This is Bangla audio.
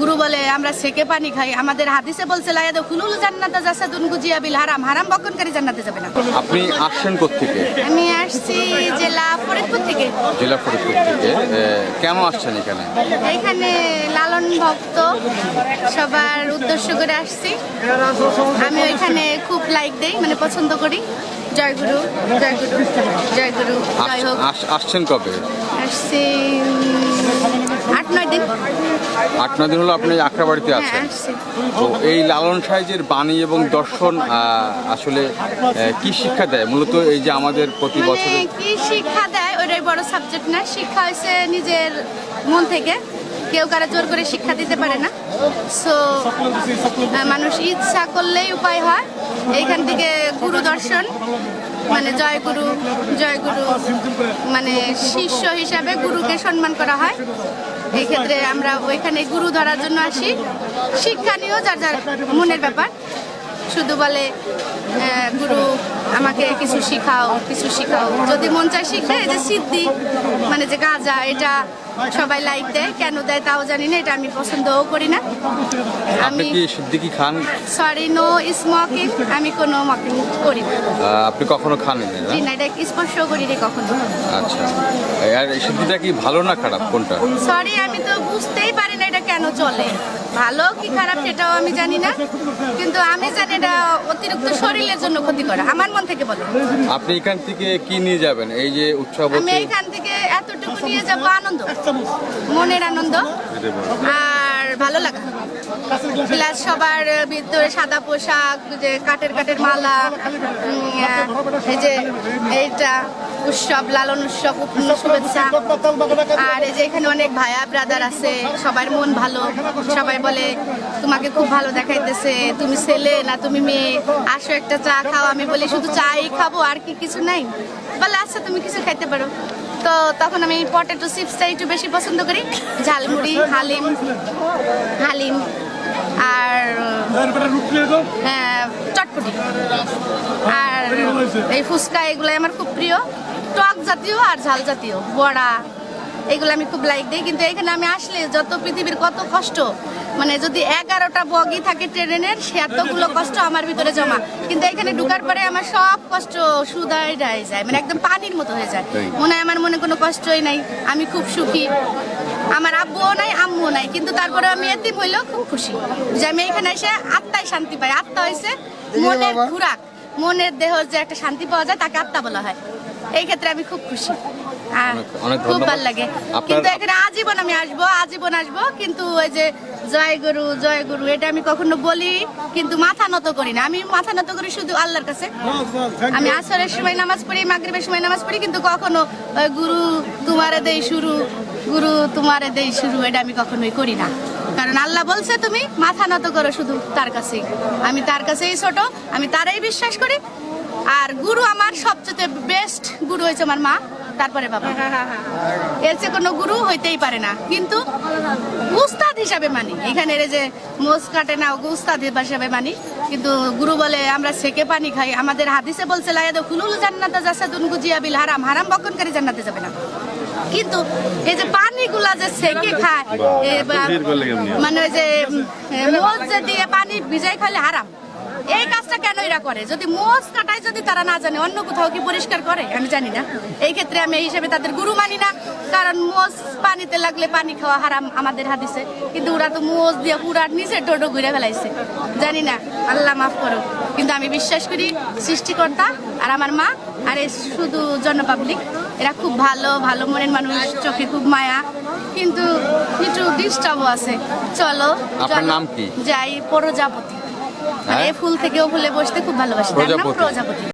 গুরু বলে আমরা সেকে পানি খাই। আমাদের হাদিসে বলছে লায়াদ খুলুল জান্নাতা জাসাদুন গুজিয়া বিল হারাম। হারাম বক্ষণকারী জান্নাতে যাবে না। আপনি আসছেন কোত্থেকে? আমি আসছি জেলা ফরিদপুর থেকে। জেলা ফরিদপুর থেকে। কেন আসছেন এখানে? এখানে লালন ভক্ত সবার উদ্দেশ্য করে আসছি। আমি ওইখানে খুব লাইক দেই মানে পছন্দ করি। জয় গুরু জয় গুরু জয় গুরু জয় হোক। আসছেন কবে? আসছি আট নয় দিন আট নয় দিন হলো আপনি আখড়াবাড়িতে হ্যাঁ আছেন। তো এই লালন সাইজের বাণী এবং দর্শন আসলে কি শিক্ষা দেয়? মূলত এই যে আমাদের প্রতি মানে বছরে কি শিক্ষা দেয় ওইটাই বড় সাবজেক্ট না। শিক্ষা হয়েছে নিজের মন থেকে। কেউ কারও জোর করে শিক্ষা দিতে পারে না। সো মানুষ ইচ্ছা করলেই উপায় হয়। এইখান থেকে গুরু দর্শন মানে জয় গুরু জয় গুরু মানে শিষ্য হিসাবে গুরুকে সম্মান করা হয়। এই ক্ষেত্রে আমরা ওইখানে গুরু ধরার জন্য আসি। শিক্ষা নিয়েও যার যার মনের ব্যাপার। শুধু বলে গুরু, আমাকে কিছু শিখাও কিছু শিখাও। যদি মন চায় শিখে এই যে সিদ্ধি মানে যে গাঁজা, এটা সবাই লাইক দেয় কেন দেয় তাও জানি না এটা আমি পছন্দও করি না। আমি কি Siddiqui Khan? Sorry no smoking আমি কোনো মকিং করি না। আপনি কখনো খান না? জি না এটা স্পর্শ করি রে কখনো। আচ্ছা। আর সিদ্ধিটা কি ভালো না খারাপ কোনটা? সরি আমি তো বুঝতেই পারি না এটা কেন চলে। ভালো কি খারাপ সেটাও আমি জানি না কিন্তু আমি জানি এটা অতিরিক্ত শরীরের জন্য ক্ষতি করে আমার মন থেকে বলে। আপনি এখান থেকে কি নিয়ে যাবেন? এই যে উৎসব আমি এইখান থেকে এতটুকু নিয়ে আনন্দ। মনের আনন্দ। আর ভালো লাগা। প্লাস সবার ভিতরে সাদা পোশাক, যে মালা এই যে এইটা, উৎসব, লালন উৎসব শুভেচ্ছা। আর এই যে এখানে অনেক ভাইয়া ব্রাদার আছে, সবার মন ভালো। সবাই বলে, তোমাকে খুব ভালো দেখাইতেছে। তুমি ছেলে না তুমি মেয়ে? আসো একটা চা খাও। আমি বলি, শুধু চাই খাব, আর কি কিছু নাই? বলে আচ্ছা তুমি কিছু খাইতে পারো। তো তখন আমি পটেটো চিপসটা একটু বেশি পছন্দ করি। ঝালমুড়ি, হালিম হালিম আর চটপটি। আর এই ফুচকা এগুলো আমার খুব প্রিয়। টক জাতীয় আর ঝাল জাতীয়, বড়া। এগুলো আমি খুব লাইক দিই কিন্তু এখানে আমি আসলে যত পৃথিবীর কত কষ্ট মানে যদি এগারোটা বগি থাকে ট্রেনের সে এতগুলো কষ্ট আমার ভিতরে জমা। কিন্তু এখানে ঢুকার পরে আমার সব কষ্ট সুদায় যায় মানে একদম পানির মতো হয়ে যায়। মনে হয় আমার মনে কোনো কষ্টই নাই আমি খুব সুখী। আমার আব্বুও নাই আম্মুও নাই কিন্তু তারপরে আমি এতিম হইলেও খুব খুশি। যে আমি এখানে এসে আত্মায় শান্তি পাই আত্মা হয়েছে মনের খুরাক। মনের দেহ যে একটা শান্তি পাওয়া যায় তাকে আত্মা বলা হয়। এই ক্ষেত্রে আমি খুব খুশি। খুব। ভালো লাগে। কিন্তু এখানে আজীবন আমি আসব আজীবন আসব। কিন্তু ওই যে জয় গুরু জয় গুরু এটা আমি কখনো বলি কিন্তু মাথা নত করি না। আমি মাথা নত করি শুধু আল্লাহর কাছে। আমি আসরের সময় নামাজ পড়ি মাগরিবের সময় নামাজ পড়ি কিন্তু কখনো ওই গুরু তোমারে দেই শুরু গুরু তোমারে দেই শুরু এটা আমি কখনোই করি না। কারণ আল্লাহ বলছে তুমি মাথা নত করো শুধু তার কাছেই। আমি তার কাছেই ছোট আমি তারাই বিশ্বাস করি। আর গুরু আমার সবচেয়ে বেস্ট গুরু হয়েছে আমার মা তারপরে বাবা। এর চেয়ে কোনো গুরু হইতেই পারে না। কিন্তু উস্তাদ হিসাবে মানি। এখানে এই যে মোজ কাটে না উস্তাদ হিসাবে মানি। কিন্তু গুরু বলে আমরা সেকে পানি খাই। আমাদের হাদিসে বলছে লায়াদ খুলুল জান্নাতা জাসাদুন গুজিয়া বিল হারাম। হারাম বক্ষণকারী জান্নাতে যাবে না। কিন্তু এই যে পানিগুলা যে সেকে খায় মানে ওই যে মোজ যে দিয়ে পানি ভিজাই খাইলে হারাম। এই কাজটা কেন এরা করে? যদি মোজ কাটায় যদি তারা না জানে অন্য কোথাও কি পরিষ্কার করে? আমি জানি না। এই ক্ষেত্রে আমি এই হিসেবে তাদের গুরু মানি না কারণ মোজ পানিতে লাগলে পানি খাওয়া হারাম আমাদের হাদিসে। কিন্তু ওরা তো মোজ দিয়ে পুরা নিচে ডোডো ঘুরে ফেলাইছে। জানি না আল্লাহ মাফ করো কিন্তু আমি বিশ্বাস করি সৃষ্টিকর্তা আর আমার মা আর এই শুধু জন পাবলিক এরা খুব ভালো ভালো মনের মানুষ চোখে খুব মায়া। কিন্তু কিছু ডিস্টার্বও আছে। চলো আপনার নাম কি? যাই প্রজাপতি। মানে? এই ফুল থেকেও ফুলে বসতে খুব ভালোবাসি তার নাম। প্রজাপতি